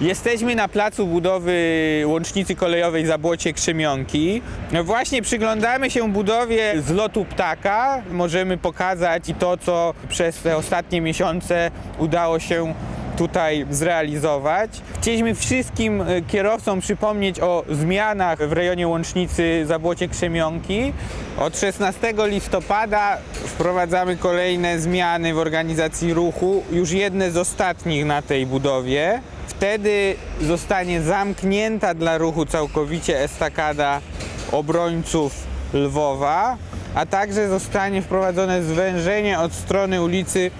Jesteśmy na placu budowy łącznicy kolejowej Zabłocie Krzemionki. Właśnie przyglądamy się budowie z lotu ptaka. Możemy pokazać i to, co przez te ostatnie miesiące udało się tutaj zrealizować. Chcieliśmy wszystkim e, kierowcom przypomnieć o zmianach w rejonie łącznicy Zabłocie Krzemionki. Od 16 listopada wprowadzamy kolejne zmiany w organizacji ruchu, już jedne z ostatnich na tej budowie. Wtedy zostanie zamknięta dla ruchu całkowicie estakada obrońców Lwowa, a także zostanie wprowadzone zwężenie od strony ulicy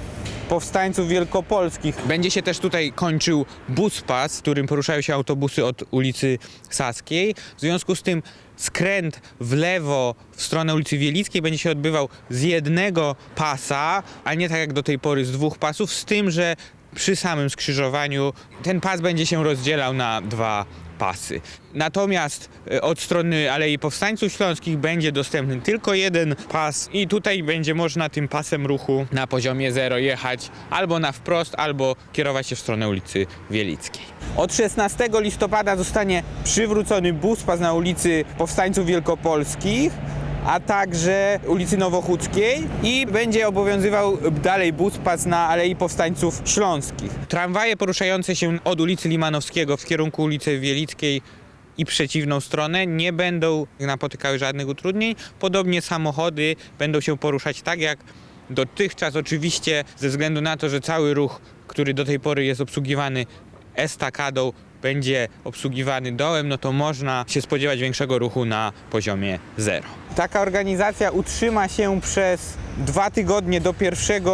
Powstańców Wielkopolskich. Będzie się też tutaj kończył buspas, którym poruszają się autobusy od ulicy Saskiej. W związku z tym skręt w lewo w stronę ulicy Wielickiej będzie się odbywał z jednego pasa, a nie tak jak do tej pory z dwóch pasów, z tym, że przy samym skrzyżowaniu ten pas będzie się rozdzielał na dwa pasy. Natomiast e, od strony Alei Powstańców Śląskich będzie dostępny tylko jeden pas i tutaj będzie można tym pasem ruchu na poziomie zero jechać albo na wprost, albo kierować się w stronę ulicy Wielickiej. Od 16 listopada zostanie przywrócony buspas na ulicy Powstańców Wielkopolskich a także ulicy Nowochódzkiej i będzie obowiązywał dalej buspas na Alei Powstańców Śląskich. Tramwaje poruszające się od ulicy Limanowskiego w kierunku ulicy Wielickiej i przeciwną stronę nie będą napotykały żadnych utrudnień. Podobnie samochody będą się poruszać tak jak dotychczas, oczywiście ze względu na to, że cały ruch, który do tej pory jest obsługiwany estakadą, będzie obsługiwany dołem, no to można się spodziewać większego ruchu na poziomie zero. Taka organizacja utrzyma się przez dwa tygodnie do 1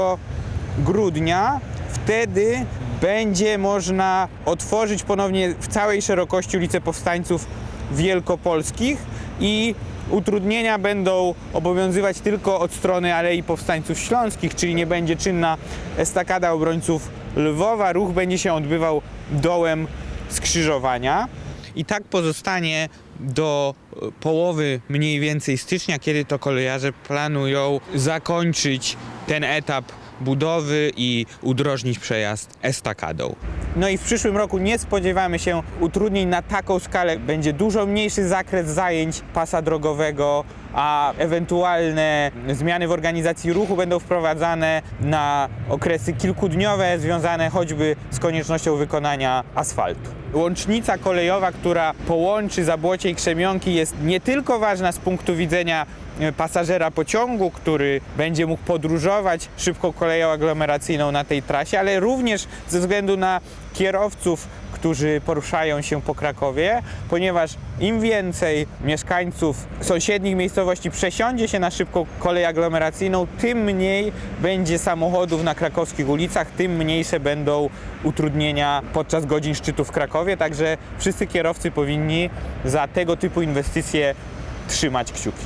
grudnia. Wtedy będzie można otworzyć ponownie w całej szerokości ulicę Powstańców Wielkopolskich i utrudnienia będą obowiązywać tylko od strony Alei Powstańców Śląskich, czyli nie będzie czynna estakada obrońców Lwowa. Ruch będzie się odbywał dołem skrzyżowania. I tak pozostanie do e, połowy mniej więcej stycznia, kiedy to kolejarze planują zakończyć ten etap budowy i udrożnić przejazd estakadą. No i w przyszłym roku nie spodziewamy się utrudnień na taką skalę. Będzie dużo mniejszy zakres zajęć pasa drogowego, a ewentualne zmiany w organizacji ruchu będą wprowadzane na okresy kilkudniowe, związane choćby z koniecznością wykonania asfaltu. Łącznica kolejowa, która połączy Zabłocie i Krzemionki jest nie tylko ważna z punktu widzenia e, pasażera pociągu, który będzie mógł podróżować szybką koleją aglomeracyjną na tej trasie, ale również ze względu na kierowców, którzy poruszają się po Krakowie, ponieważ im więcej mieszkańców sąsiednich miejscowości przesiądzie się na szybką kolej aglomeracyjną, tym mniej będzie samochodów na krakowskich ulicach, tym mniejsze będą utrudnienia podczas godzin szczytu w Krakowie, także wszyscy kierowcy powinni za tego typu inwestycje trzymać kciuki.